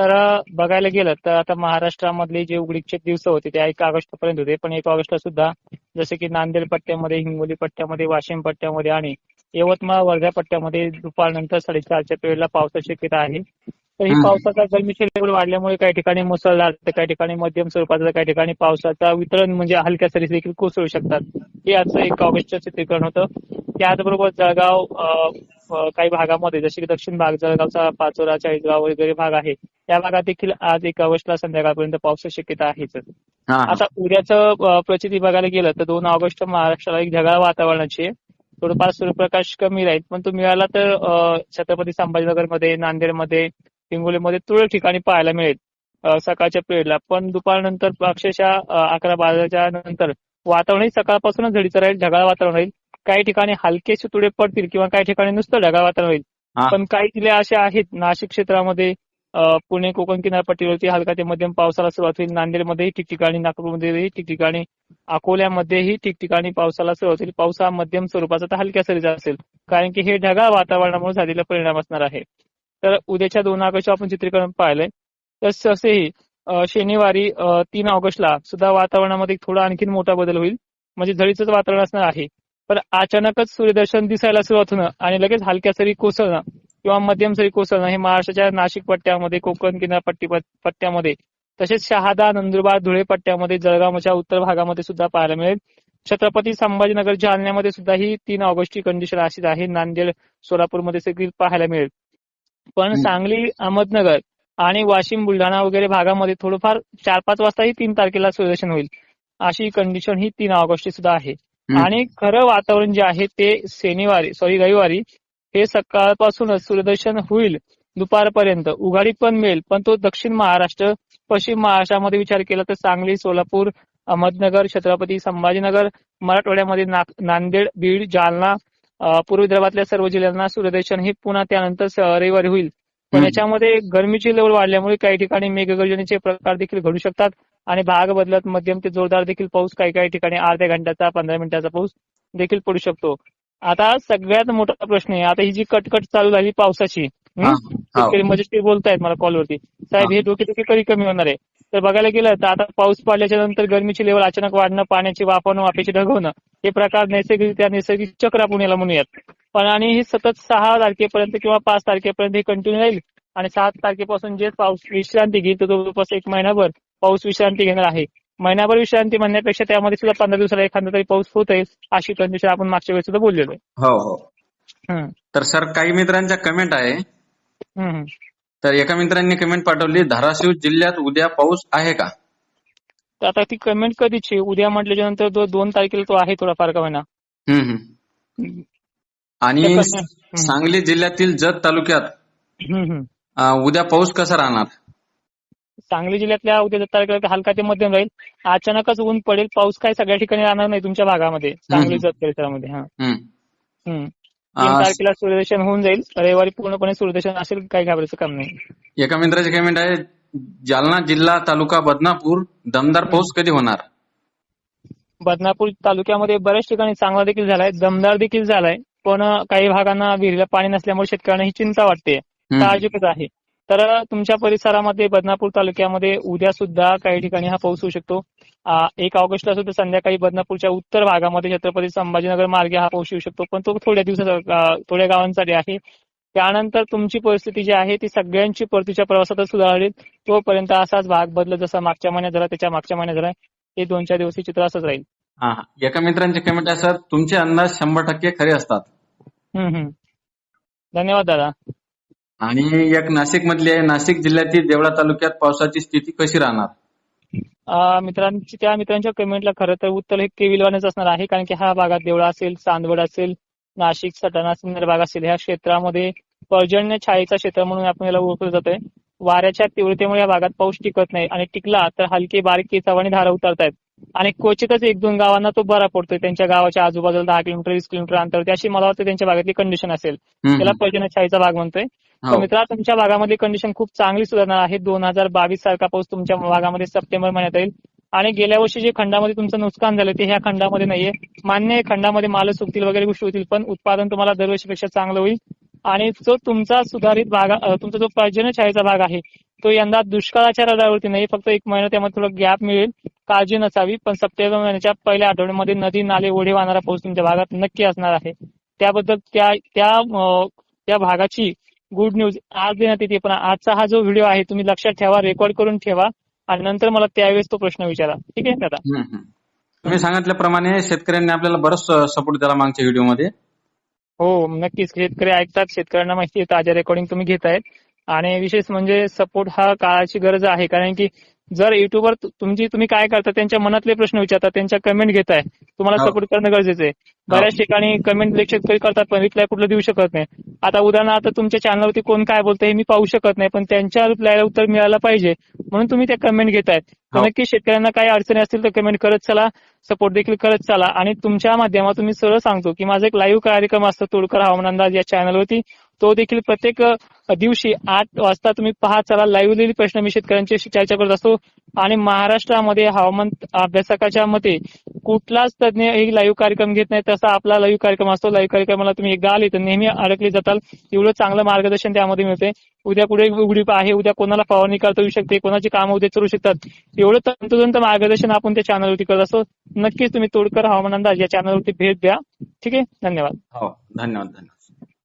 तर बघायला गेलं तर आता महाराष्ट्रामधले जे उघडीकचे दिवस होते ते एक ऑगस्ट पर्यंत होते. पण एक ऑगस्टला सुद्धा जसे की नांदेड पट्ट्यामध्ये हिंगोली पट्ट्यामध्ये वाशिम पट्ट्यामध्ये आणि यवतमाळ वर्धा पट्ट्यामध्ये दुपारनंतर साडेचारच्या वेळेला पावसाची शक्यता आहे. तर ही. पावसाचा गरमीचे लेवल वाढल्यामुळे काही ठिकाणी मुसळधार तर काही ठिकाणी मध्यम स्वरूपाचा काही ठिकाणी पावसाचा वितरण म्हणजे हलक्या सरी देखील कोसळू शकतात. हे आजचं एक ऑगस्टचं चित्रीकरण होतं. त्याचबरोबर जळगाव काही भागामध्ये जसे की दक्षिण भाग जळगावचा पाचोरा चाळीसगाव वगैरे भाग आहे. त्या भागात देखील आज एक ऑगस्टला संध्याकाळपर्यंत पावसाची शक्यता आहेच. हा. आता उद्याचं प्रचिती बघायला गेलं तर दोन ऑगस्ट महाराष्ट्राला एक ढगाळ वातावरणाची आहे थोडंफार सूर्यप्रकाश कमी राहील. पण तो मिळाला तर छत्रपती संभाजीनगरमध्ये नांदेडमध्ये हिंगोलीमध्ये तुरळक ठिकाणी पाहायला मिळेल सकाळच्या पिरियडला. पण दुपारनंतर अक्षरशः अकरा बाराच्या नंतर वातावरणही सकाळपासूनच झडीचं राहील ढगाळ वातावरण राहील. काही ठिकाणी हलकेसे तुडे पडतील किंवा काही ठिकाणी नुसतं ढगाळ वातावरण राहील. पण काही जिल्हे असे आहेत नाशिक क्षेत्रामध्ये पुणे कोकण किनारपट्टीवरती हलका ते मध्यम पावसाला सुरुवात होईल. नांदेडमध्येही ठिकठिकाणी नागपूरमध्येही ठिकठिकाणी अकोल्यामध्येही ठिकठिकाणी पावसाला सुरुवात होईल. पाऊस हा मध्यम स्वरूपाचा तर हलक्या सरीचा असेल. कारण की हे ढगाळ वातावरणामुळे झालेला परिणाम असणार आहे. तर उद्याच्या दोन ऑगस्ट आपण चित्रीकरण पाहिलंय. तर तसेही शनिवारी तीन ऑगस्टला सुद्धा वातावरणामध्ये थोडा आणखीन मोठा बदल होईल. म्हणजे झडीचंच वातावरण असणार आहे. पण अचानकच सूर्यदर्शन दिसायला सुरुवात होणं आणि लगेच हलक्या सरी कोसळणं किंवा मध्यम सरी कोसळणं हे महाराष्ट्राच्या नाशिक पट्ट्यामध्ये कोकण किनारपट्टी पट- पट्ट्यामध्ये तसेच शहादा नंदुरबार धुळे पट्ट्यामध्ये जळगावच्या उत्तर भागामध्ये सुद्धा पाहायला मिळेल. छत्रपती संभाजीनगर जालन्यामध्ये सुद्धा ही तीन ऑगस्टची कंडिशन अशीच आहे. नांदेड सोलापूरमध्ये सगळी पाहायला मिळेल. पण. सांगली अहमदनगर आणि वाशिम बुलढाणा वगैरे भागामध्ये थोडंफार चार पाच वाजता ही तीन तारखेला सूर्यदर्शन होईल. अशी कंडिशन ही तीन ऑगस्टची सुद्धा आहे. आणि खरं वातावरण जे आहे ते शनिवारी सॉरी रविवारी हे सकाळपासूनच सूर्यदर्शन होईल दुपारपर्यंत. उघाडी पण मिळेल पण तो दक्षिण महाराष्ट्र पश्चिम महाराष्ट्रामध्ये विचार केला तर सांगली सोलापूर अहमदनगर छत्रपती संभाजीनगर मराठवाड्यामध्ये नांदेड बीड जालना पूर्व विदर्भातल्या सर्व जिल्ह्यांना सूर्यदर्शन हे पुन्हा त्यानंतर रविवारी होईल. पण. याच्यामध्ये गरमीची लेवल वाढल्यामुळे काही ठिकाणी मेघगर्जनेचे प्रकार देखील घडू शकतात आणि भाग बदलत मध्यम ते जोरदार देखील पाऊस काही काही ठिकाणी अर्ध्या घंट्याचा पंधरा मिनिटाचा पाऊस देखील पडू शकतो. आता सगळ्यात मोठा प्रश्न आहे. आता ही जी कटकट चालू झाली पावसाची. शेतकरी म्हणजे ते बोलतायत मला कॉलवरती साहेब हे डोकेदुखी कधी कमी होणार आहे? तर बघायला गेलं तर आता पाऊस पडल्याच्या नंतर गरमीची लेवल अचानक वाढणं पाण्याची वाफवणं वाफेची ढग होणं हे प्रकार नैसर्गिक नैसर्गिक चक्र आपण याला म्हणूयात. पण आणि हे सतत सहा तारखेपर्यंत किंवा पाच तारखेपर्यंत हे कंटिन्यू राहील आणि सात तारखेपासून जे पाऊस विश्रांती घेईल तो जवळपास एक महिनाभर पाऊस विश्रांती घेणार आहे. महिनाभर विश्रांती म्हणण्यापेक्षा त्यामध्ये सुद्धा पंधरा दिवसाला एखादा तरी पाऊस होत आहे अशी कंडिशन आपण मागच्या वेळेस सुद्धा बोललेलो आहे. हो हो. तर सर काही मित्रांच्या कमेंट आहे. तर एका मित्रांनी कमेंट पाठवली धाराशिव जिल्ह्यात उद्या पाऊस आहे का? तर आता ती कमेंट कधीची? उद्या म्हटल्याच्या नंतर तो दोन तारखेला तो आहे थोडाफार का. हम्म, आणि. सांगली जिल्ह्यातील जत तालुक्यात उद्या पाऊस कसा राहणार? सांगली जिल्ह्यातल्या उद्या तारखेला हलका ते मध्यम राहील. अचानकच ऊन पडेल. पाऊस काय सगळ्या ठिकाणी राहणार नाही तुमच्या भागामध्ये. सांगली. जत परिसरामध्ये हा. तीन तारखेला सूर्यदर्शन होऊन जाईल. रविवारी पूर्णपणे सूर्यदर्शन असेल काही घाबरायचं काम नाही. एका मित्राची कमेंट आहे जालना जिल्हा तालुका बदनापूर दमदार पाऊस कधी होणार? बदनापूर तालुक्यामध्ये बऱ्याच ठिकाणी चांगला देखील झालाय. दमदार देखील झालाय. पण काही भागांना विहिरीला पाणी नसल्यामुळे शेतकऱ्यांना ही चिंता वाटते. साहजिकच आहे. तर तुमच्या परिसरामध्ये बदनापूर तालुक्यामध्ये उद्या सुद्धा काही ठिकाणी हा पाऊस होऊ शकतो. एक ऑगस्टला सुद्धा संध्याकाळी बदनापूरच्या उत्तर भागामध्ये छत्रपती संभाजीनगर मार्गे हा पाऊस येऊ शकतो पण तो थोड्या दिवसाचा थोड्या गावांसाठी आहे. त्यानंतर तुमची परिस्थिती जी आहे ती सगळ्यांची परतीच्या प्रवासातच सुधारेल. तोपर्यंत असाच भाग बदलत जसा मागच्या महिन्यात झाला त्याच्या मागच्या महिन्यात झाला. हे दोन चार दिवस चित्र असंच राहील. एका मित्रांचे कमेंट सर तुमचे अंदाज शंभर टक्के खरे असतात. धन्यवाद दादा. आणि एक नाशिक मधली आहे. नाशिक जिल्ह्यातील देवळा तालुक्यात पावसाची स्थिती कशी राहणार? अं, मित्रांची त्या मित्रांच्या कमेंटला खरं तर उत्तर हे केविलवानेच असणार आहे. कारण की हा भागात देवळा असेल चांदवड असेल नाशिक सटाणा सिन्नर भाग असेल. ह्या क्षेत्रामध्ये पर्जन्य छायेचा क्षेत्र म्हणून आपण याला ओळखलं जातोय. वाऱ्याच्या तीव्रतेमुळे या भागात पाऊस टिकत नाही आणि टिकला तर हलके बारीक केसावाने धारा उतरतायत. आणि क्वचितच एक दोन गावांना तो बरा पडतोय. त्यांच्या गावाच्या आजूबाजूला दहा किलोमीटर वीस किलोमीटर अंतरवरती अशी मला वाटतं त्यांच्या भागातली कंडिशन असेल. हम्म, त्याला पर्जन्य छायेचा भाग म्हणतोय. हो. तर मित्रा तुमच्या भागामध्ये कंडिशन खूप चांगली सुधारणार आहे. दोन हजार बावीस सारखा पाऊस तुमच्या भागामध्ये सप्टेंबर महिन्यात येईल. आणि गेल्या वर्षी जे खंडामध्ये तुमचं नुकसान झालं ते ह्या खंडामध्ये नाहीये. मान्य खंडामध्ये माल सुकतील वगैरे गोष्टी होतील पण उत्पादन तुम्हाला दरवर्षीपेक्षा चांगलं होईल. आणि जो तुमचा सुधारित भाग तुमचा जो पर्जन्य भाग आहे तो यंदा दुष्काळाच्या रडावरती नाही. फक्त एक महिना त्यामध्ये थोडं गॅप मिळेल. काळजी नसावी पण सप्टेंबर महिन्याच्या पहिल्या आठवड्यामध्ये नदी नाले ओढे वाहणारा पाऊस तुमच्या भागात नक्की असणार आहे. त्याबद्दल त्या त्या त्या भागाची गुड न्यूज आज देण्यात येते पण आजचा हा जो व्हिडिओ आहे तुम्ही लक्षात ठेवा रेकॉर्ड करून ठेवा आणि नंतर मला त्यावेळेस तो प्रश्न विचारा. ठीक आहे दादा. तुम्ही सांगितल्याप्रमाणे शेतकऱ्यांनी आपल्याला बरंच सपोर्ट दिला मागच्या व्हिडिओमध्ये हो नक्कीच. शेतकरी ऐकतात शेतकऱ्यांना माहिती आहे ताज्या रेकॉर्डिंग तुम्ही घेतायत. आणि विशेष म्हणजे सपोर्ट हा काळाची गरज आहे कारण की जर युट्यूबवर तुमची तुम्ही काय करता त्यांच्या मनातले प्रश्न विचारता त्यांच्या कमेंट घेताय तुम्हाला हो. सपोर्ट करणं गरजेचं आहे. बऱ्याच ठिकाणी कमेंट शेतकरी करतात पण रिप्लाय कुठलं देऊ शकत नाही. आता उदाहरणार्थ तुमच्या चॅनलवरती कोण काय बोलतंय हे मी पाहू शकत नाही पण त्यांच्या रिप्लायला उत्तर मिळालं पाहिजे. म्हणून तुम्ही त्या कमेंट घेतायत. हो. नक्की शेतकऱ्यांना काही अडचणी असतील तर कमेंट करत चला सपोर्ट देखील करत चला. आणि तुमच्या माध्यमातून मी सरळ सांगतो की माझा एक लाईव्ह कार्यक्रम असतो तोडकर हवामान अंदाज या चॅनलवरती तो देखील प्रत्येक दिवशी आठ वाजता तुम्ही पहा चला लाईव्ह प्रश्न मी शेतकऱ्यांची चर्चा करत असतो. आणि महाराष्ट्रामध्ये हवामान अभ्यासकाच्या मते कुठलाच तज्ञ एक लाईव्ह कार्यक्रम घेत नाही तसा आपला लाईव्ह कार्यक्रम असतो. लाईव्ह कार्यक्रमाला तुम्ही एकदा आले तर नेहमी अडकले जाताल. एवढं चांगलं मार्गदर्शन त्यामध्ये मिळते. उद्या पुढे उघडीप आहे उद्या कोणाला फवारणी करता येऊ शकते कोणाची कामं उद्या करू शकतात. एवढं तंतोतंत मार्गदर्शन आपण त्या चॅनलवरती करत असतो. नक्कीच तुम्ही तोडकर हवामान अंदाज या चॅनलवरती भेट द्या. ठीक आहे? धन्यवाद. हो धन्यवाद धन्यवाद.